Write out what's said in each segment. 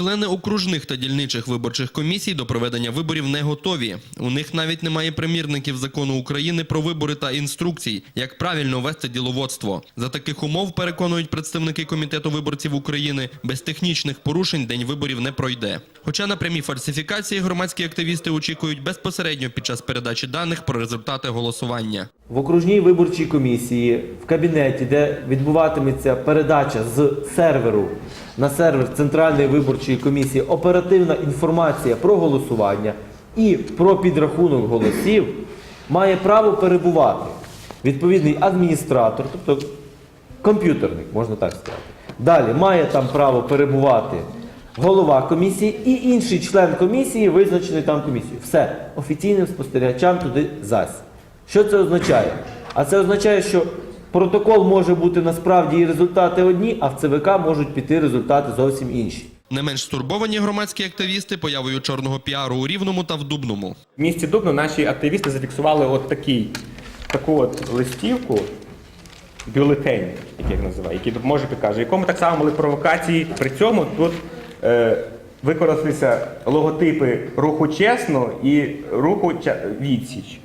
Члени окружних та дільничих виборчих комісій до проведення виборів не готові. У них навіть немає примірників закону України про вибори та інструкцій, як правильно вести діловодство. За таких умов переконують представники комітету виборців України, без технічних порушень день виборів не пройде. Хоча на прямі фальсифікації громадські активісти очікують безпосередньо під час передачі даних про результати голосування. В окружній виборчій комісії в кабінеті, де відбуватиметься передача з серверу на сервер Центральної виборчої комісії оперативна інформація про голосування і про підрахунок голосів, має право перебувати відповідний адміністратор, тобто комп'ютерник, можна так сказати. Далі має там право перебувати голова комісії і інший член комісії, визначений там комісією. Все, офіційним спостерігачам туди зась. Що це означає? А це означає, що протокол може бути насправді і результати одні, а в ЦВК можуть піти результати зовсім інші. Не менш стурбовані громадські активісти появою чорного піару у Рівному та в Дубному. В місті Дубно наші активісти зафіксували от такий, таку от листівку, бюлетень, як їх називає, який допоможе підкаже, якому так само були провокації. При цьому тут е, використалися логотипи руху чесно і руху Ча- відсіч,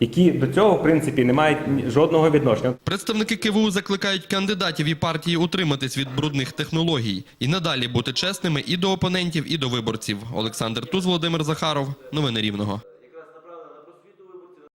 які до цього, в принципі, не мають жодного відношення. Представники КВУ закликають кандидатів і партії утриматись від брудних технологій і надалі бути чесними і до опонентів, і до виборців. Олександр Туз, Володимир Захаров. Новини Рівного.